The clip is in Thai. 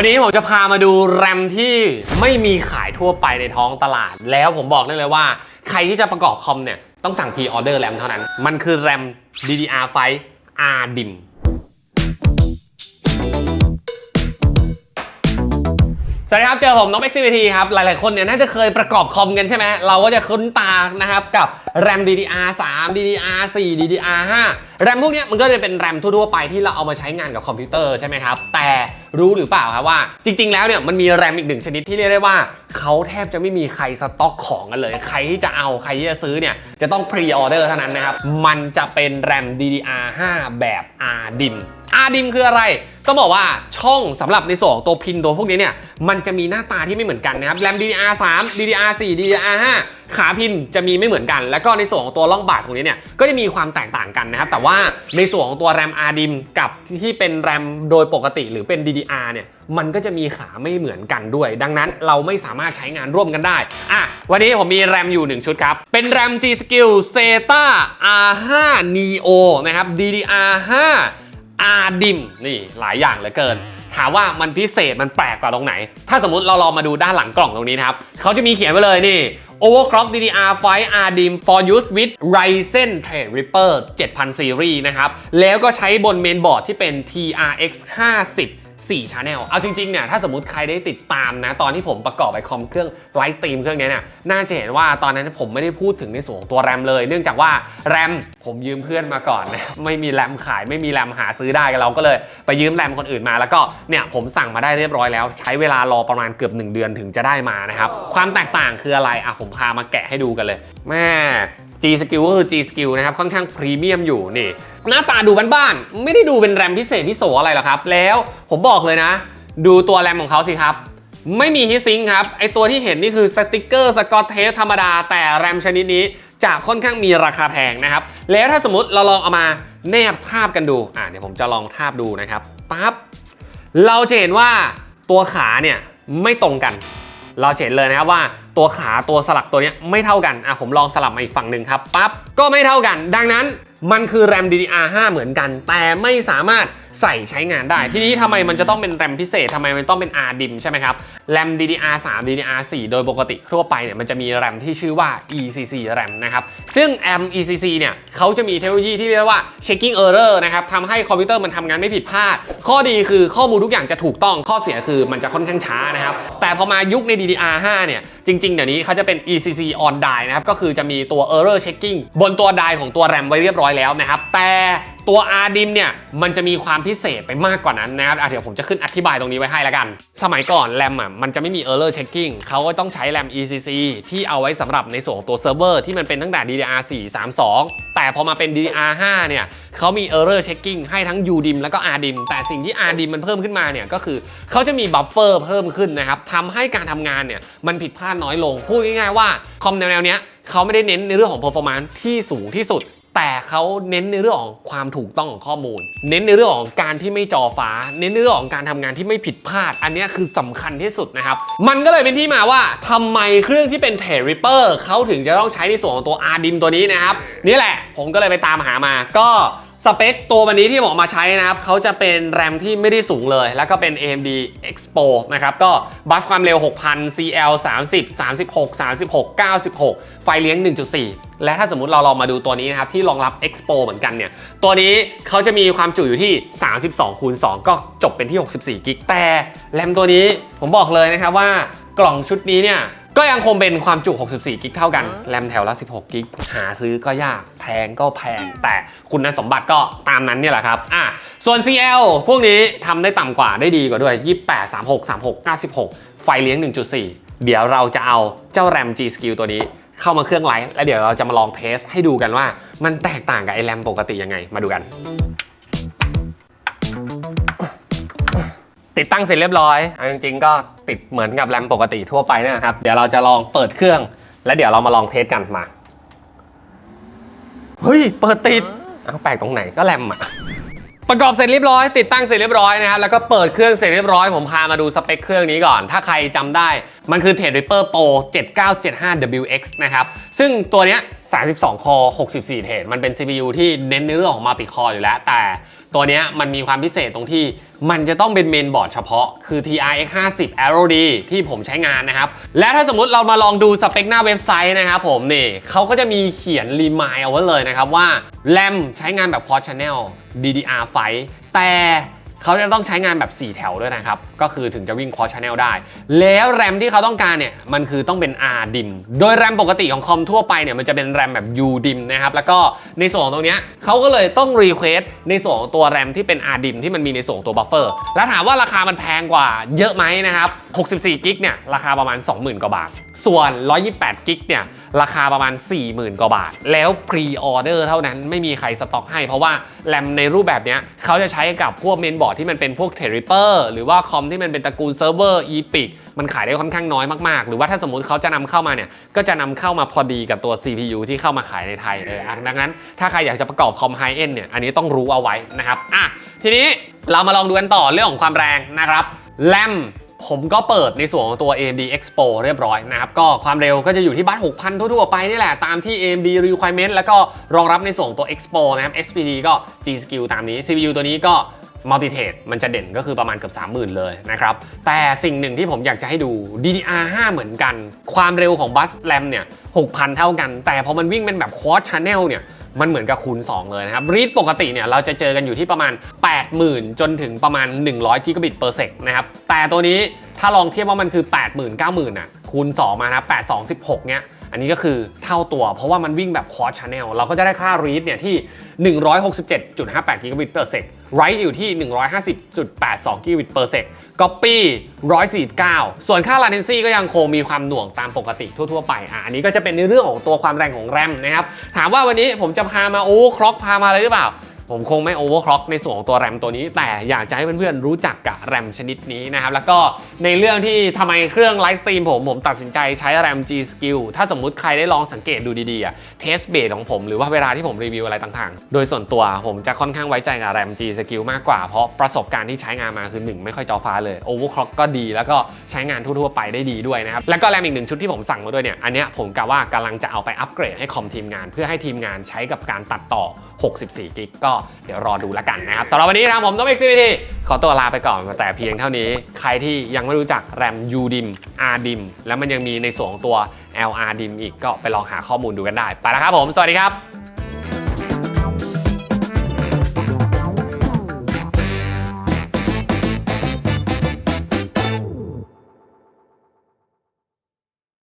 วันนี้ผมจะพามาดูแรมที่ไม่มีขายทั่วไปในท้องตลาด แล้วผมบอกได้เลยว่า ใครที่จะประกอบคอมเนี่ย ต้องสั่งพรีออเดอร์แรมเท่านั้น มันคือแรม DDR5 RDIMM สวัสดีครับ เจอผมนก XCVT ครับ หลาย ๆ คนเนี่ยน่าจะเคยประกอบคอมกันใช่ไหม เราก็จะคุ้นตานะครับกับ RAM DDR3 DDR4 DDR5 แรมพวกเนี้ยมันก็จะเป็นแรมทั่ว ๆ ไปที่เราเอามาใช้งานกับคอมพิวเตอร์ใช่ไหมครับ แต่รู้หรือเปล่าครับว่า จริง ๆ แล้วเนี่ยมันมีแรมอีกหนึ่งชนิดที่เรียกได้ว่าเขาแทบจะไม่มีใครสต็อกของกันเลย ใครที่จะเอาใครที่จะซื้อเนี่ยจะต้องพรีออเดอร์เท่านั้นนะครับ มันจะเป็นแรม DDR5 แบบ RDIMM RDIMM คืออะไรก็บอกว่าช่องสำหรับในส่วนของตัวพินตัวพวกนี้เนี่ยมันจะมีหน้าตาที่ไม่เหมือนกันนะครับแรม DDR3 DDR4 DDR5 ขาพินจะมีไม่เหมือนกัน แล้วก็ในส่วนของตัวล่องบาทตรงนี้เนี่ยก็จะมีความแตกต่างกันนะครับแต่ว่าในส่วนของตัวแรม RDIMM กับที่เป็นแรมโดยปกติหรือเป็น DDR เนี่ยมันก็จะมีขาไม่เหมือนกันด้วย ดังนั้นเราไม่สามารถใช้งานร่วมกันได้อะวันนี้ผมมีแรมอยู่ 1 ชุดครับ เป็นแรม G Skill Zeta R5 Neo นะครับ DDR5 อาดิมนี่หลายอย่างเหลือเกิน ถามว่ามันพิเศษมันแปลกกว่าตรงไหน ถ้าสมมติเราลองมาดูด้านหลังกล่องตรงนี้นะครับเขาจะมีเขียนไว้เลยนี่ Overclock DDR5 RDIMM for use with Ryzen Threadripper 7000 Series นะครับ แล้วก็ใช้บนเมนบอร์ดที่เป็น TRX 50 4 Channel เอาจริงๆเนี่ยถ้าสมมติใครได้ติดตามนะ ตอนที่ผมประกอบไอคอมเครื่องไลฟ์สตรีมเครื่องนี้เนี่ยน่าจะเห็นว่าตอนนั้นผมไม่ได้พูดถึงในส่วนของตัวแรมเลย เนื่องจากว่าแรมผมยืมเพื่อนมาก่อนนะไม่มีแรมขายไม่มีแรมหาซื้อได้เราก็เลยไปยืมแรมคนอื่นมาแล้วก็เนี่ยผมสั่งมาได้เรียบร้อยแล้ว ใช้เวลารอประมาณเกือบ 1 เดือนถึงจะได้มานะครับความแตกต่างคืออะไรอะผมพามาแกะให้ดูกันเลยแม่ G Skill ก็คือ G Skill นะครับ ค่อนข้างพรีเมียมอยู่นี่ หน้าตาดูบ้านๆไม่ได้ดูเป็นแรมพิเศษพิโสอะไรหรอกครับ แล้วผมบอกเลยนะ ดูตัวแรมของเขาสิครับ ไม่มีฮิตซิงค์ครับ ไอตัวที่เห็นนี่คือสติกเกอร์สกอตเทปธรรมดา แต่แรมชนิดนี้จะค่อนข้างมีราคาแพงนะครับ แล้วถ้าสมมติเราลองเอามาแนบทาบกันดู อ่าเดี๋ยวผมจะลองทาบดูนะครับปั๊บเราจะเห็นว่าตัวขาเนี่ยไม่ตรงกัน เราจะเห็นเลยนะครับว่า ตัวขาตัวสลักตัวนี้ไม่เท่ากันอะผมลองสลับมาอีกฝั่งหนึ่งครับปั๊บก็ไม่เท่ากัน ดังนั้นมันคือแรม DDR5 เหมือนกัน แต่ไม่สามารถใส่ใช้งานได้ ทีนี้ทำไมมันจะต้องเป็นแรมพิเศษทำไมมันต้องเป็น R DIM ใช่ไหมครับแรม DDR3 DDR4 โดยปกติทั่วไปเนี่ยมันจะมีแรมที่ชื่อว่า ECC RAM นะครับซึ่ง M ECC เนี่ยเขาจะมีเทคโนโลยีที่เรียกว่า checking error นะครับทำให้คอมพิวเตอร์มันทำงานไม่ผิดพลาด ข้อดีคือข้อมูลทุกอย่างจะถูกต้องข้อเสียคือมันจะค่อนข้างช้านะครับแต่พอมายุคใน DDR5 เนี่ยจริงๆ เดี๋ยวนี้เขาจะเป็น ECC on die นะครับ ก็คือจะมีตัว error checking บนตัว die ของตัว RAM ไว้เรียบร้อยแล้วนะครับ แต่ ตัว RDIMM เนี่ยมันจะมีความพิเศษไปมากกว่านั้นนะครับอะเดี๋ยวผมจะขึ้นอธิบายตรงนี้ไว้ให้ล้วกัน สมัยก่อนแรมอะมันจะไม่มี error checking เขาก็ต้องใช้แรม ECC ที่เอาไว้สำหรับในส่วนของตัวเซิร์ฟเวอร์ที่มันเป็นตั้งแต่ DDR4 32 แต่พอมาเป็น DDR5 เนี่ยเขามี error checking ให้ทั้ง UDIM แล้วก็ RDIM แต่สิ่งที่ RDIM มันเพิ่มขึ้นมาเนี่ยก็คือเขาจะมีบัฟเฟอร์เพิ่มขึ้นนะครับทำให้การทำงานเนี่ยมันผิดพลาดน้อยลงพูดง่ายๆว่าคอมแนวๆเนี้ยเขาไม่ได้เน้นในเรื่องของ performance ที่สูงที่สุด แต่เขาเน้นในเรื่องของความถูกต้องของข้อมูล เน้นในเรื่องของการที่ไม่จอฟ้า เน้นในเรื่องของการทำงานที่ไม่ผิดพลาด อันนี้คือสำคัญที่สุดนะครับ มันก็เลยเป็นที่มาว่าทำไมเครื่องที่เป็นเทริปเปอร์เขาถึงจะต้องใช้ในส่วนของตัวอาร์ดิมตัวนี้นะครับ นี่แหละผมก็เลยไปตามหามาก็ สเปคตัววันนี้ที่ผมเอมาใช้นะครับเขาจะเป็นแรมที่ไม่ได้สูงเลย แล้วก็เป็น AMD Expo นะครับ ก็บัสความเร็ว 6,000 CL 30 36 36 96 ไฟเลี้ยง 1.4 และถ้าสมมุติเราลองมาดูตัวนี้นะครับ ที่รองรับ Expo เหมือนกันเนี่ย ตัวนี้เขาจะมีความจุอยู่ที่ 32คูณ2ก็จบเป็นที่ 64กิกแต่แรมตัวนี้ผมบอกเลยนะครับว่ากล่องชุดนี้เนี่ย ก็ยังคงเป็นความจุ 64 กิกเท่ากัน แรมแถวละ 16 กิก หาซื้อก็ยาก แพงก็แพง แต่คุณสมบัติก็ตามนั้นเนี่ยแหละครับอะส่วน CL พวกนี้ทำได้ต่ำกว่าได้ดีกว่าด้วย 28 36 36 96 ไฟเลี้ยง 1.4 เดี๋ยวเราจะเอาเจ้าแรม G Skill ตัวนี้เข้ามาเครื่องไลฟ์แล้วเดี๋ยวเราจะมาลองเทสให้ดูกันว่า มันแตกต่างกับไอแรมปกติยังไง มาดูกัน ติดตั้งเสร็จเรียบร้อยเอาจริงๆ ก็ติดเหมือนกับแรมปกติทั่วไปเนยนะครับ เดี๋ยวเราจะลองเปิดเครื่อง แล้วเดี๋ยวเรามาลองเทสกันมา เฮ้ย เปิดติดอ้าวแปลกตรงไหนก็แรมอะประกอบเสร็จเรียบร้อย ติดตั้งเสร็จเรียบร้อยนะครับแล้วก็เปิดเครื่องเสร็จเรียบร้อยผมพามาดูสเปคเครื่องนี้ก่อน ถ้าใครจำได้ มันคือ t r a d e Ripper Pro 7975WX นะครับ ซึ่งตัวเนี้ย 32 คอ 64 เทรดมันเป็น CPU ที่เน้นในเรื่องของ multi core อยู่แล้ว แต่ตัวเนี้ยมันมีความพิเศษตรงที่มันจะต้องเป็นเมนบอร์ดเฉพาะ คือ TRX 50 Aero D ที่ผมใช้งานนะครับ และถ้าสมมติเรามาลองดูสเปคหน้าเว็บไซต์นะครับผมนี่เขาก็จะมีเขียนรีมายเอาไว้เลยนะครับว่า RAM ใช้งานแบบ Core Channel DDR5 แต่ เขาจะต้องใช้งานแบบ 4 แถวด้วยนะครับ ก็คือถึงจะวิ่ง cross Channel ได้ แล้วแรมที่เขาต้องการเนี่ย มันคือต้องเป็น R DIM โดยแรมปกติของคอมทั่วไปเนี่ย มันจะเป็นแรมแบบ U DIM นะครับ แล้วก็ในส่วนของตรงเนี้ยเขาก็เลยต้องรีเควสในส่วนของตัวแรมที่เป็น R DIM ที่มันมีในส่วนตัวบัฟเฟอร์ แล้วถามว่าราคามันแพงกว่าเยอะไหมนะครับ 64กิกเนี่ยราคาประมาณ 20,000 กว่าบาท ส่วน 128กิกเนี่ยราคาประมาณ 40,000 กว่าบาท แล้วพรีออเดอร์เท่านั้นไม่มีใครสต็อกให้ เพราะว่าแรมในรูปแบบเนี้ยเขาจะใช้กับพวกเมนบอร์ดที่มันเป็นพวกเทริเปอร์หรือว่าคอมที่มันเป็นตระกูลเซิร์ฟเวอร์อีพิกมันขายได้ค่อนข้างน้อยมากๆ หรือว่าถ้าสมมติเขาจะนำเข้ามาเนี่ยก็จะนำเข้ามาพอดีกับตัว CPU ที่เข้ามาขายในไทยเออดังนั้น ถ้าใครอยากจะประกอบคอมไฮเอ็นเนี่ยอันนี้ต้องรู้เอาไว้นะครับอะทีนี้เรามาลองดูกันต่อเรื่องของความแรงนะครับแรม ผมก็เปิดในส่วนของตัว AMD Expo เรียบร้อยนะครับ ก็ความเร็วก็จะอยู่ที่บ้าน 6,000 ทั่วๆไปนี่แหละ ตามที่ AMD requirement แล้วก็รองรับในส่วนตัว Expo นะครับ SPD ก็ G Skill ตามนี้ CPU ตัวนี้ก็ multi thread มันจะเด่นก็คือประมาณเกือบ 30,000 เลยนะครับ แต่สิ่งหนึ่งที่ผมอยากจะให้ดู DDR5 เหมือนกัน ความเร็วของบัสแรมเนี่ย 6,000 เท่ากัน แต่พอมันวิ่งเป็นแบบ quad channel เนี่ย มันเหมือนกับคูณ 2 เลยนะครับรีดปกติเนี่ยเราจะเจอกันอยู่ที่ประมาณ 80,000 จนถึงประมาณ 100กิกะบิตเปอร์เซกนะครับแต่ตัวนี้ถ้าลองเทียบว่ามันคือ 80,000 90,000อะคูณ 2 มานะ8 2 16เนี่ย อันนี้ก็คือเท่าตัว เพราะว่ามันวิ่งแบบ quad channel เราก็จะได้ค่า read เนี่ยที่ 167.58กิกะบิต per sec write อยู่ที่ 150.82กิกะบิต per sec copy 149 ส่วนค่า latency ก็ยังคงมีความหน่วงตามปกติทั่วๆไปอะอันนี้ก็จะเป็นในเรื่องของตัวความแรงของแรมนะครับ ถามว่าวันนี้ผมจะพามาโอ้คล็อกพามาอะไรหรือเปล่า ผมคงไม่โอเวอร์คล็อกในส่วนของตัวแรมตัวนี้ แต่อยากจะให้เพื่อนๆรู้จักกับแรมชนิดนี้นะครับ แล้วก็ในเรื่องที่ทำไมเครื่องไลฟ์สตรีมผมผมตัดสินใจใช้แรม G Skill ถ้าสมมุติใครได้ลองสังเกตดูดีๆอะเทสเบสของผมหรือว่าเวลาที่ผมรีวิวอะไรต่างๆ โดยส่วนตัวผมจะค่อนข้างไว้ใจกับแรม G Skill มากกว่าเพราะประสบการณ์ที่ใช้งานมาคือ 1 ไม่ค่อยจอฟ้าเลยโอเวอร์คล็อกก็ดี แล้วก็ใช้งานทั่วๆไปได้ดีด้วยนะครับแล้วก็แรมอีกหนึ่งชุดที่ผมสั่งมาด้วยเนี่ยอันเนี้ยผมกะว่ากำลังจะเอาไปอัปเกรดให้คอมทีมงาน เพื่อให้ทีมงานใช้กับการตัดต่อ 64กิกก็เดี๋ยวรอดูแล้วกันนะครับสำหรับวันนี้นะครับผมต้องเอ็กซิทีขอตัวลาไปก่อนแต่เพียงเท่านี้ ใครที่ยังไม่รู้จักแรม UDIM RDIM แล้วมันยังมีในส่วนของตัว LR ดิมอีกก็ไปลองหาข้อมูลดูกันได้ ไปแล้วครับผม สวัสดีครับ